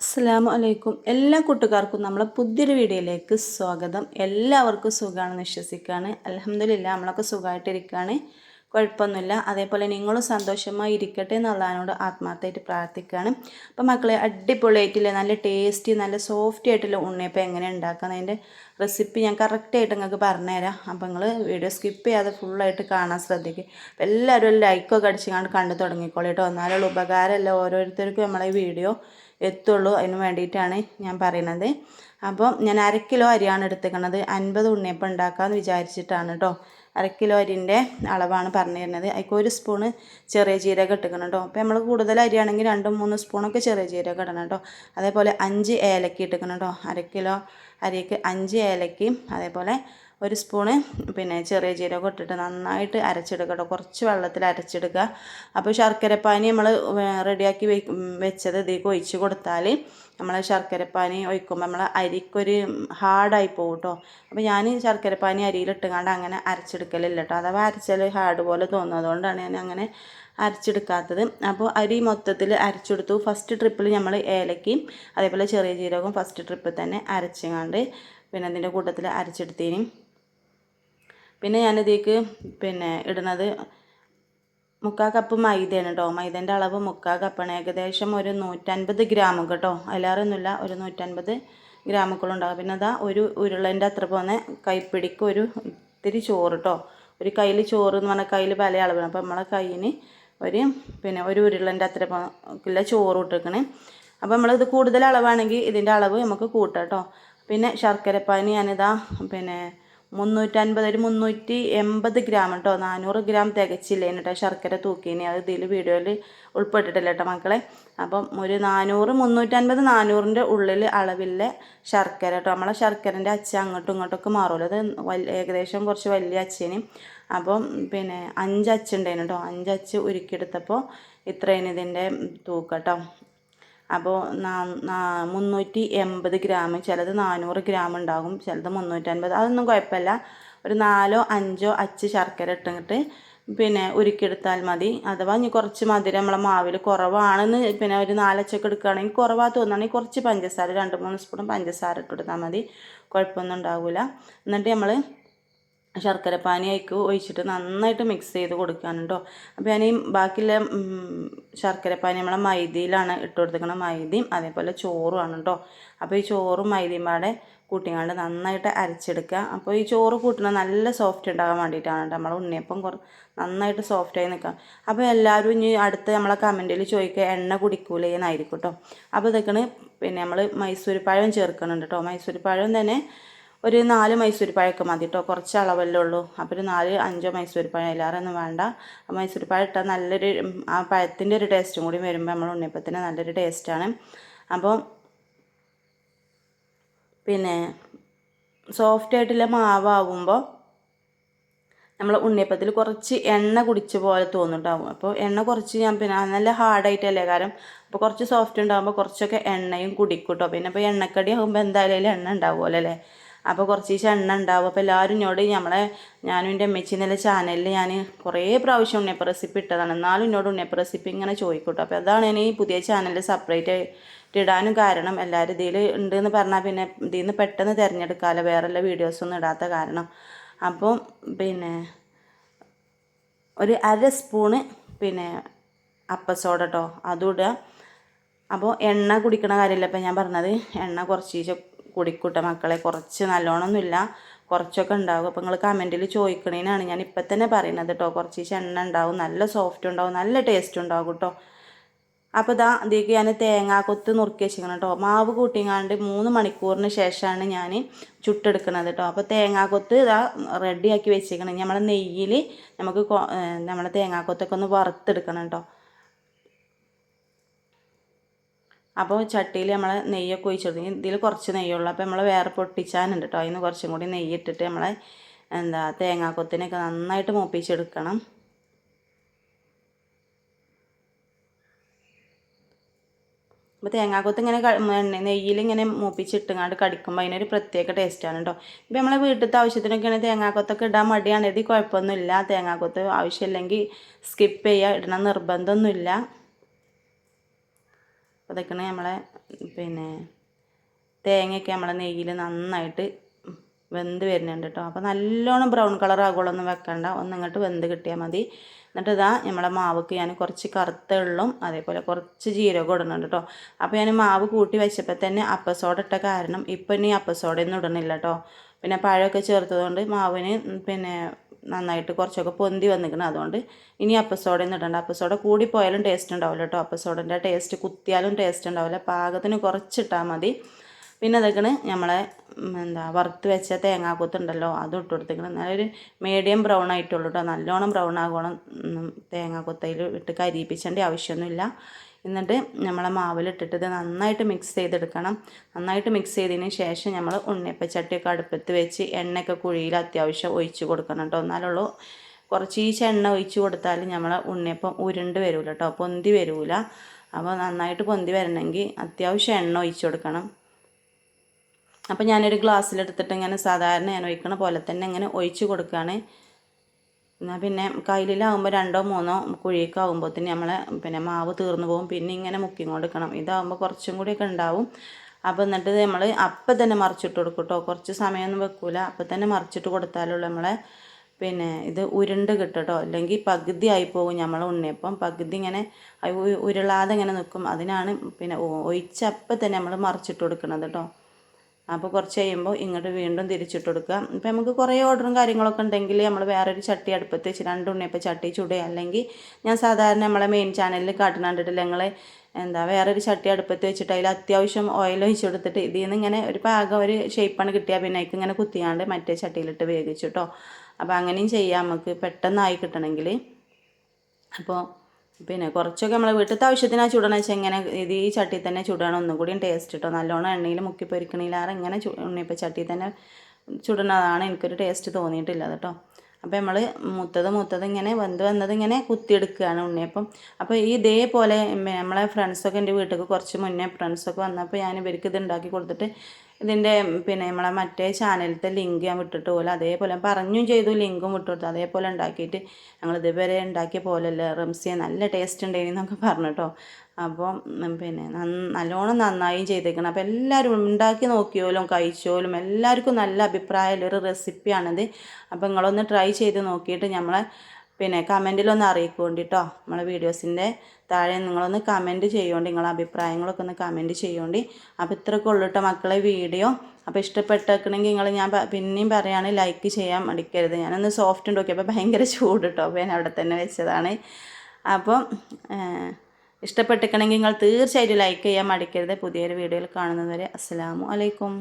അസ്സാം അലൈക്കും. എല്ലാ കൂട്ടുകാർക്കും നമ്മളെ പുതിയൊരു വീഡിയോയിലേക്ക് സ്വാഗതം. എല്ലാവർക്കും സുഖമാണെന്ന് വിശ്വസിക്കുകയാണ് അലഹമില്ല നമ്മളൊക്കെ സുഖമായിട്ടിരിക്കുകയാണ് കുഴപ്പമൊന്നുമില്ല. അതേപോലെ നിങ്ങളും സന്തോഷമായി ഇരിക്കട്ടെ എന്നുള്ളതിനോട് ആത്മാർത്ഥമായിട്ട് പ്രാർത്ഥിക്കുകയാണ് അപ്പോൾ മക്കളെ അടിപൊളിയായിട്ടില്ല നല്ല ടേസ്റ്റി നല്ല സോഫ്റ്റി ആയിട്ടുള്ള ഉണ്ണിയപ്പം എങ്ങനെ ഉണ്ടാക്കാം അതിന്റെ റെസിപ്പി ഞാൻ കറക്റ്റായിട്ട് നിങ്ങൾക്ക് പറഞ്ഞുതരാം. അപ്പോൾ നിങ്ങൾ വീഡിയോ സ്കിപ്പ് ചെയ്യാതെ ഫുള്ളായിട്ട് കാണാൻ ശ്രദ്ധിക്കുക അപ്പോൾ എല്ലാവരും ലൈക്കൊക്കെ ലൈക്കൊക്കെ അടിച്ചുകൊണ്ട് കണ്ടു തുടങ്ങിക്കോളൂ കേട്ടോ. എന്നാലുള്ള ഉപകാരമല്ല ഓരോരുത്തർക്കും നമ്മളെ വീഡിയോ എത്തുള്ളൂ അതിന് വേണ്ടിയിട്ടാണ് ഞാൻ പറയുന്നത് അപ്പോൾ ഞാൻ അര കിലോ അരിയാണ് എടുത്തേക്കണത്. അൻപത് ഉണ്ണിയപ്പം ഉണ്ടാക്കാമെന്ന് വിചാരിച്ചിട്ടാണ് കേട്ടോ അര കിലോ അരിന്റെ അളവാണ് പറഞ്ഞു തരുന്നത് അതിക്ക് ഒരു സ്പൂണ് ചെറിയ ജീരകം ഇട്ടിക്കണം കേട്ടോ അപ്പോൾ നമ്മൾ കൂടുതൽ അരിയാണെങ്കിൽ രണ്ടും മൂന്ന് സ്പൂണൊക്കെ ചെറിയ ജീരകം ഇടണം കേട്ടോ അതേപോലെ അഞ്ച് ഏലക്ക ഇട്ടിക്കണം കേട്ടോ അര കിലോ അരിക്ക് അഞ്ച് ഏലക്കയും അതേപോലെ ഒരു സ്പൂണ് പിന്നെ ചെറിയ ജീരകം ഇട്ടിട്ട് നന്നായിട്ട് അരച്ചെടുക്കുക കേട്ടോ. കുറച്ച് വെള്ളത്തിൽ അരച്ചെടുക്കുക അപ്പോൾ ശർക്കരപ്പാനി നമ്മൾ റെഡിയാക്കി വെച്ചത് ഇതിലേക്ക് ഒഴിച്ച് കൊടുത്താൽ നമ്മൾ ശർക്കരപ്പാനി ഒഴിക്കുമ്പോൾ നമ്മൾ അരിക്കൊരു ഹാർഡായി പോകും കേട്ടോ. അപ്പോൾ ഞാൻ ശർക്കരപ്പാനി അരിയിലിട്ടുകൊണ്ട് അങ്ങനെ അരച്ചെടുക്കലില്ല കേട്ടോ. അഥവാ അരച്ചാൽ ഹാർഡ് പോലെ തോന്നുന്നതുകൊണ്ടാണ് ഞാൻ അങ്ങനെ അരച്ചെടുക്കാത്തത്. അപ്പോൾ അരി മൊത്തത്തിൽ അരച്ചെടുത്തു. ഫസ്റ്റ് ട്രിപ്പിൽ നമ്മൾ ഏലക്കയും അതേപോലെ ചെറിയ ജീരകവും ഫസ്റ്റ് ട്രിപ്പിൽ തന്നെ അരച്ചങ്ങാണ്ട് പിന്നെ അതിന്റെ കൂട്ടത്തിൽ അരച്ചെടുത്തേനും. പിന്നെ ഞാനിതേക്ക് പിന്നെ ഇടുന്നത് മുക്കാൽ കപ്പ് മൈദയാണ് കേട്ടോ മൈദേന്റെ അളവ് മുക്കാൽ കപ്പാണ്. ഏകദേശം ഒരു നൂറ്റൻപത് ഗ്രാം കേട്ടോ. അല്ലാറൊന്നുമില്ല ഒരു നൂറ്റൻപത് ഗ്രാമുകളുണ്ടാകും പിന്നെ അതാ ഒരു ഉരുളന്റെ അത്ര പോകുന്ന കൈപ്പിടിക്ക് ഒരു ഇത്തിരി ചോറ് കേട്ടോ ഒരു കയ്യിൽ ചോറ് എന്ന് പറഞ്ഞാൽ കയ്യിൽ പല അളവാണ്. അപ്പോൾ നമ്മളെ കയ്യിന് ഒരു പിന്നെ ഒരു ഉരുളന്റെ അത്ര ഉള്ള ചോറ് ഇട്ടിരിക്കണേ അപ്പോൾ നമ്മളിത് കൂടുതൽ അളവാണെങ്കിൽ ഇതിന്റെ അളവ് നമുക്ക് കൂട്ടാം കേട്ടോ പിന്നെ ശർക്കരപ്പാനി ഞാനിതാ പിന്നെ മുന്നൂറ്റൻപത് ഒരു മുന്നൂറ്റി എൺപത് ഗ്രാം കേട്ടോ നാനൂറ് ഗ്രാം തികച്ചില്ലേന് കേട്ടോ ശർക്കര തൂക്കിനി. അത് ഇതിൽ വീഡിയോയിൽ ഉൾപ്പെട്ടിട്ടില്ല കേട്ടോ മക്കളെ. അപ്പം ഒരു നാനൂറ് മുന്നൂറ്റൻപത് നാനൂറിന്റെ ഉള്ളിൽ അളവില്ല ശർക്കര കേട്ടോ നമ്മളെ ശർക്കരന്റെ അച്ച അങ്ങോട്ടും ഇങ്ങോട്ടൊക്കെ മാറുമല്ലോ അത് ഏകദേശം കുറച്ച് വലിയ അച്ചേനും. അപ്പം പിന്നെ അഞ്ച് അച്ചുണ്ടായിരുന്നു കേട്ടോ അഞ്ച് ഉരുക്കിയെടുത്തപ്പോൾ ഇത്രയും ഇതിന്റെ തൂക്കട്ടോ അപ്പോൾ മുന്നൂറ്റി എൺപത് ഗ്രാം ചിലത് നാനൂറ് ഗ്രാം ഉണ്ടാകും ചിലത് മുന്നൂറ്റൻപത്. അതൊന്നും കുഴപ്പമില്ല. ഒരു നാലോ അഞ്ചോ അച്ച് ശർക്കര ഇട്ടിട്ട് പിന്നെ ഉരുക്കിയെടുത്താൽ മതി. അഥവാ ഇനി കുറച്ച് മധുരം നമ്മളെ മാവിൽ കുറവാണെന്ന് പിന്നെ ഒരു നാലച്ചൊക്കെ എടുക്കുകയാണെങ്കിൽ കുറവാ തോന്നുകയാണെങ്കിൽ കുറച്ച് പഞ്ചസാര രണ്ട് മൂന്ന് സ്പൂൺ പഞ്ചസാര ഇട്ടെടുത്താൽ മതി. കുഴപ്പമൊന്നും ഉണ്ടാവില്ല. എന്നിട്ട് നമ്മൾ ശർക്കരപ്പാനി അതിക്ക് ഒഴിച്ചിട്ട് നന്നായിട്ട് മിക്സ് ചെയ്ത് കൊടുക്കാനുണ്ടോ അപ്പോൾ ഞാൻ ഈ ബാക്കിയുള്ള ശർക്കരപ്പാനി നമ്മളെ മൈദയിലാണ് ഇട്ട് കൊടുത്തിരിക്കുന്നത് മൈദയും അതേപോലെ ചോറുമാണ് കേട്ടോ അപ്പോൾ ഈ ചോറും മൈദയും പാടെ കൂട്ടിങ്ങാണ്ട് നന്നായിട്ട് അരച്ചെടുക്കുക. അപ്പോൾ ഈ ചോറ് കൂട്ടുന്നത് നല്ല സോഫ്റ്റ് ഉണ്ടാകാൻ വേണ്ടിയിട്ടാണ് കേട്ടോ നമ്മൾ ഉണ്ണിയപ്പം കുറ നന്നായിട്ട് സോഫ്റ്റായി നിൽക്കുക. അപ്പോൾ എല്ലാവരും ഇനി അടുത്ത് നമ്മളെ കമന്റിൽ ചോദിക്കുക എണ്ണ കുടിക്കൂലേ എന്നായിരിക്കും കേട്ടോ അപ്പോൾ ഇതൊക്കെയാണ് പിന്നെ നമ്മൾ മൈസൂർ പഴം ചേർക്കുന്നുണ്ട് കേട്ടോ മൈസൂർ പഴം തന്നെ ഒരു നാല് മൈസൂർ പഴമൊക്കെ മതി കേട്ടോ കുറച്ച് അളവല്ലേ ഉള്ളൂ. അപ്പോൾ ഒരു നാല് അഞ്ചോ മൈസൂർ പായ എല്ലാവരൊന്നും വേണ്ട. മൈസൂർ പഴം ഇട്ടാൽ നല്ലൊരു ആ പഴത്തിന്റെ ഒരു ടേസ്റ്റും കൂടി വരുമ്പോൾ നമ്മൾ ഉണ്ണിയപ്പത്തിന് നല്ലൊരു ടേസ്റ്റാണ് അപ്പോൾ പിന്നെ സോഫ്റ്റ് ആയിട്ടുള്ള മാവാകുമ്പോൾ നമ്മൾ ഉണ്ണിയപ്പത്തിൽ കുറച്ച് എണ്ണ കുടിച്ച പോലെ തോന്നുന്നുണ്ടാവും. അപ്പോൾ എണ്ണ കുറച്ച് ഞാൻ പിന്നെ നല്ല ഹാർഡായിട്ടല്ലേ കാരണം അപ്പോൾ കുറച്ച് സോഫ്റ്റ് ഉണ്ടാകുമ്പോൾ കുറച്ചൊക്കെ എണ്ണയും കുടിക്കും കേട്ടോ പിന്നെ ഇപ്പോൾ എണ്ണക്കടി ആകുമ്പോൾ എന്തായാലും എണ്ണ ഉണ്ടാവുമല്ലോ അല്ലേ? അപ്പോൾ കുറച്ച് എണ്ണ ഉണ്ടാവും. അപ്പോൾ എല്ലാവരും എന്നോട് നമ്മളെ ഞാനും എന്റെ അമ്മച്ചി ചാനലിൽ ഞാൻ കുറേ പ്രാവശ്യം ഉണ്ണിയപ്പ റെസിപ്പി ഇട്ടതാണ്. എന്നാലും എന്നോട് ഉണ്ണിയപ്പ റെസിപ്പി ഇങ്ങനെ ചോദിക്കൂട്ടോ. അപ്പോൾ അതാണ് ഇനി പുതിയ ചാനലിൽ സെപ്പറേറ്റ് ഇടാനും കാരണം എല്ലാവരും ഇതിൽ ഉണ്ടെന്ന് പറഞ്ഞാൽ പിന്നെ ഇതിൽ നിന്ന് പെട്ടെന്ന് തിരഞ്ഞെടുക്കാമല്ലോ വേറെല്ല വീഡിയോസൊന്നും ഇടാത്ത കാരണം. അപ്പോൾ പിന്നെ ഒരു അര സ്പൂണ് പിന്നെ അപ്പസോഡ കേട്ടോ അതും ഇടുക അപ്പോൾ എണ്ണ കുടിക്കണ കാര്യമില്ല ഇപ്പം ഞാൻ പറഞ്ഞത് എണ്ണ കുറച്ച് കുടിക്കൂട്ട മക്കളെ. കുറച്ച് നല്ലോണമൊന്നുമില്ല കുറച്ചൊക്കെ ഉണ്ടാകും. അപ്പോൾ നിങ്ങൾ കമന്റിൽ ചോദിക്കണേനാണ് ഞാൻ ഇപ്പം തന്നെ പറയുന്നത് കേട്ടോ കുറച്ച് ചെണ്ണ ഉണ്ടാവും. നല്ല സോഫ്റ്റ് ഉണ്ടാവും. നല്ല ടേസ്റ്റ് ഉണ്ടാവും കേട്ടോ അപ്പോൾ ഇതാ ഇതിലേക്ക് ഞാൻ തേങ്ങാക്കൊത്ത് നുറുക്കി വെച്ചിരിക്കണം കേട്ടോ മാവ് കൂട്ടിങ്ങാണ്ട് മൂന്ന് മണിക്കൂറിന് ശേഷമാണ് ഞാൻ ചുട്ടെടുക്കുന്നത് കേട്ടോ അപ്പോൾ തേങ്ങാക്കൊത്ത് ഇതാ റെഡിയാക്കി വെച്ചിരിക്കണം. നമ്മളെ നെയ്യിൽ നമുക്ക് നമ്മളെ തേങ്ങാക്കൊത്തൊക്കെ ഒന്ന് വറുത്തെടുക്കണം കേട്ടോ അപ്പോൾ ചട്ടിയിൽ നമ്മൾ നെയ്യൊക്കെ ഒഴിച്ചെടുത്തു ഇതിൽ കുറച്ച് നെയ്യുള്ളൂ. അപ്പോൾ നമ്മൾ വേറെ പൊട്ടിച്ചാനുണ്ട് കേട്ടോ അതിന് കുറച്ചും കൂടി നെയ്യ് ഇട്ടിട്ട് നമ്മളെ എന്താ തേങ്ങാക്കൊത്തിനൊക്കെ നന്നായിട്ട് മൂപ്പിച്ചെടുക്കണം. അപ്പോൾ തേങ്ങാക്കൊത്ത് ഇങ്ങനെ നെയ്യിൽ ഇങ്ങനെ മൂപ്പിച്ചിട്ടുങ്ങാണ്ട് കടിക്കുമ്പോൾ അതിനൊരു പ്രത്യേക ടേസ്റ്റാണ് കേട്ടോ ഇപ്പോൾ നമ്മളെ വീട്ടിലത്തെ ആവശ്യത്തിനൊക്കെയാണ് തേങ്ങാക്കൊത്തൊക്കെ ഇടാൻ മടിയാണെങ്കിൽ കുഴപ്പമൊന്നുമില്ല. തേങ്ങാക്കൊത്ത് ആവശ്യമില്ലെങ്കിൽ സ്കിപ്പ് ചെയ്യുക ഇടണം നിർബന്ധമൊന്നുമില്ല. അതൊക്കെ നമ്മളെ പിന്നെ തേങ്ങയൊക്കെ നമ്മളെ നെയ്യിൽ നന്നായിട്ട് വെന്ത് വരുന്നുണ്ട് കേട്ടോ. അപ്പോൾ നല്ലോണം ബ്രൗൺ കളർ ആകുള്ളൊന്നും വെക്കണ്ട. ഒന്ന് ഇങ്ങോട്ട് വെന്ത് കിട്ടിയാൽ മതി. എന്നിട്ട് ഇതാ നമ്മളെ മാവ്ക്ക് ഞാൻ കുറച്ച് കറുത്ത ഉള്ളും അതേപോലെ കുറച്ച് ജീരകം ഇടുന്നുണ്ട് കേട്ടോ. അപ്പോൾ ഞാൻ മാവ് കൂട്ടി വെച്ചപ്പോൾ തന്നെ അപ്പസോഡ ഇട്ട കാരണം ഇപ്പം ഇനി അപ്പസോഡയൊന്നും ഇടണില്ല കേട്ടോ. പിന്നെ പഴമൊക്കെ ചേർത്തതുകൊണ്ട് മാവിന് പിന്നെ നന്നായിട്ട് കുറച്ചൊക്കെ പൊന്തി വന്നിരിക്കണം. അതുകൊണ്ട് ഇനി അപ്പസോഡയൊന്നും ഇടണ്ട. അപ്പസോഡ കൂടിപ്പോയാലും ടേസ്റ്റ് ഉണ്ടാവില്ല കേട്ടോ അപ്പസോഡന്റെ ടേസ്റ്റ് കുത്തിയാലും ടേസ്റ്റ് ഉണ്ടാവില്ല. പാകത്തിന് കുറച്ചിട്ടാൽ മതി. പിന്നെ അതൊക്കെയാണ് നമ്മളെ എന്താ വറുത്ത് വെച്ച തേങ്ങാക്കൊത്തുണ്ടല്ലോ അതും ഇട്ട് കൊടുത്തേക്കണം. നല്ലൊരു മീഡിയം ബ്രൗൺ ആയിട്ടുള്ളൂ കേട്ടോ നല്ലോണം ബ്രൗൺ ആകണം. തേങ്ങാക്കൊത്തയിൽ ഇട്ട് കരിയിപ്പിച്ചേണ്ട ആവശ്യമൊന്നുമില്ല. എന്നിട്ട് നമ്മളെ മാവിലിട്ടിട്ട് ഇത് നന്നായിട്ട് മിക്സ് ചെയ്തെടുക്കണം. നന്നായിട്ട് മിക്സ് ചെയ്തതിന് ശേഷം നമ്മൾ ഉണ്ണിയപ്പച്ചട്ടിയൊക്കെ അടുപ്പത്ത് വെച്ച് എണ്ണയൊക്കെ കുഴിയിൽ അത്യാവശ്യം ഒഴിച്ച് കൊടുക്കണം കേട്ടോ. എന്നാലുള്ളൂ ഈശ എണ്ണ ഒഴിച്ച് കൊടുത്താൽ നമ്മൾ ഉണ്ണിയപ്പം ഉരുണ്ട് വരില്ല കേട്ടോ. പൊന്തി വരില്ല അപ്പോൾ നന്നായിട്ട് പൊന്തി വരണമെങ്കിൽ അത്യാവശ്യം എണ്ണ ഒഴിച്ച് കൊടുക്കണം. അപ്പോൾ ഞാനൊരു ഗ്ലാസ്സിലെടുത്തിട്ട് ഇങ്ങനെ സാധാരണ ഞാൻ ഒഴിക്കണ പോലെ തന്നെ ഇങ്ങനെ ഒഴിച്ച് കൊടുക്കുകയാണ്. എന്നാൽ പിന്നെ കയ്യിലാകുമ്പോൾ രണ്ടോ മൂന്നോ കുഴിയൊക്കെ ആകുമ്പോഴത്തേന് നമ്മളെ പിന്നെ മാവ് തീർന്നു പോകും. പിന്നെ ഇങ്ങനെ മുക്കി കൊടുക്കണം. ഇതാകുമ്പോൾ കുറച്ചും കൂടിയൊക്കെ ഉണ്ടാവും. അപ്പോൾ എന്നിട്ട് നമ്മൾ അപ്പം തന്നെ മറിച്ചിട്ട് കൊടുക്കും കേട്ടോ കുറച്ച് സമയമൊന്നും വെക്കൂല. അപ്പം തന്നെ മറിച്ചിട്ട് കൊടുത്താലുള്ള നമ്മളെ പിന്നെ ഇത് ഉരുണ്ട് കിട്ടും കേട്ടോ അല്ലെങ്കിൽ പകുതി ആയി പോകും നമ്മൾ ഉണ്ണിയപ്പം പകുതി ഇങ്ങനെ ഉരുളാതെ ഇങ്ങനെ നിൽക്കും അതിനാണ് പിന്നെ ഒഴിച്ചപ്പം തന്നെ നമ്മൾ മറിച്ചിട്ട് കൊടുക്കുന്നത് കേട്ടോ അപ്പോൾ കുറച്ച് കഴിയുമ്പോൾ ഇങ്ങോട്ട് വീണ്ടും തിരിച്ചിട്ട് കൊടുക്കുക. ഇപ്പോൾ നമുക്ക് കുറേ ഓർഡറും കാര്യങ്ങളൊക്കെ ഉണ്ടെങ്കിൽ നമ്മൾ വേറൊരു ചട്ടി അടുപ്പത്ത് വെച്ച് രണ്ട് ഉണ്ണിയപ്പം ചട്ടി ചുടുക. അല്ലെങ്കിൽ ഞാൻ സാധാരണ നമ്മളെ മെയിൻ ചാനലിൽ കാട്ടുന്നുണ്ടിട്ടില്ല ഞങ്ങൾ എന്താ വേറൊരു ചട്ടി അടുപ്പത്ത് വെച്ചിട്ട് അതിൽ അത്യാവശ്യം ഓയിൽ ഒഴിച്ച് കൊടുത്തിട്ട് ഇതിൽ നിന്ന് ഇങ്ങനെ ഒരു പാകം ഒരു ഷേപ്പാണ് കിട്ടിയാൽ പിന്നെ അതിക്ക് ഇങ്ങനെ കുത്തിയാണ്ട് മറ്റേ ചട്ടിയിലിട്ട് വേവിച്ചു കേട്ടോ അപ്പോൾ അങ്ങനെയും ചെയ്യാം. നമുക്ക് പെട്ടെന്നായി കിട്ടണമെങ്കിൽ. അപ്പോൾ പിന്നെ കുറച്ചൊക്കെ നമ്മൾ വീട്ടിലത്തെ ആവശ്യത്തിന് ആ ചുടണം വെച്ചാൽ ഇങ്ങനെ ഇത് ഈ ചട്ടി തന്നെ ചുടണം. ഒന്നും കൂടിയും ടേസ്റ്റ് കിട്ടും നല്ലോണം എണ്ണയിൽ മുക്കി പൊരിക്കണില്ലാറ് ഇങ്ങനെ ഉണ്ണിയപ്പം ചട്ടി തന്നെ ചുടുന്നതാണ് എനിക്കൊരു ടേസ്റ്റ് തോന്നിയിട്ടില്ല കേട്ടോ. അപ്പോൾ നമ്മൾ മുത്തത് മുത്തത് ഇങ്ങനെ വെന്ത് വന്നത് ഇങ്ങനെ കുത്തിയെടുക്കുകയാണ് ഉണ്ണിയപ്പം അപ്പോൾ ഈ ഇതേപോലെ നമ്മളെ ഫ്രണ്ട്സൊക്കെ എന്റെ വീട്ടിലേക്ക് കുറച്ച് മുന്നേ ഫ്രണ്ട്സൊക്കെ വന്നപ്പോൾ ഞാൻ ഇവർക്ക് ഇത് ഉണ്ടാക്കി കൊടുത്തിട്ട് ഇതിന്റെ പിന്നെ നമ്മളെ മറ്റേ ചാനലിലത്തെ ലിങ്ക് ഞാൻ വിട്ടിട്ട് പോലെ അതേപോലെ പറഞ്ഞും ചെയ്തു ലിങ്കും വിട്ടു കൊടുത്തു അതേപോലെ ഉണ്ടാക്കിയിട്ട് ഞങ്ങൾ ഇതുവരെ ഉണ്ടാക്കിയ പോലെയല്ല റംസിയ നല്ല ടേസ്റ്റ് ഉണ്ടായി എന്നൊക്കെ പറഞ്ഞു കേട്ടോ അപ്പോൾ പിന്നെ നല്ലോണം നന്നായും ചെയ്തേക്കണം. അപ്പോൾ എല്ലാവരും ഉണ്ടാക്കി നോക്കിയോലും കഴിച്ചോലും എല്ലാവർക്കും നല്ല അഭിപ്രായമുള്ള ഒരു റെസിപ്പിയാണിത് അപ്പോൾ നിങ്ങളൊന്ന് ട്രൈ ചെയ്ത് നോക്കിയിട്ട് നമ്മളെ പിന്നെ കമന്റിലൊന്ന് അറിയിക്കുകൊണ്ട് കേട്ടോ നമ്മളെ വീഡിയോസിന്റെ താഴെ നിങ്ങളൊന്ന് കമന്റ് ചെയ്യോണ്ടി നിങ്ങളെ അഭിപ്രായങ്ങളൊക്കെ ഒന്ന് കമന്റ് ചെയ്യോണ്ടി. അപ്പോൾ ഇത്രയൊക്കെ ഉള്ളൂ കേട്ടോ മക്കളെ വീഡിയോ അപ്പോൾ ഇഷ്ടപ്പെട്ടേക്കണമെങ്കിൽ നിങ്ങൾ ഞാൻ പിന്നെയും പറയുകയാണ് ലൈക്ക് ചെയ്യാൻ മടിക്കരുത്. ഞാനൊന്ന് സോഫ്റ്റ് ഉണ്ട് നോക്കിയപ്പോൾ ഭയങ്കര ചൂട് കേട്ടോ അപ്പോൾ ഞാൻ അവിടെ തന്നെ വെച്ചതാണ്. അപ്പം ഇഷ്ടപ്പെട്ടിക്കണമെങ്കിൽ നിങ്ങൾ തീർച്ചയായിട്ടും ലൈക്ക് ചെയ്യാൻ മടിക്കരുത്. പുതിയൊരു വീഡിയോയിൽ കാണുന്നതുവരെ അസ്സാം വലൈക്കും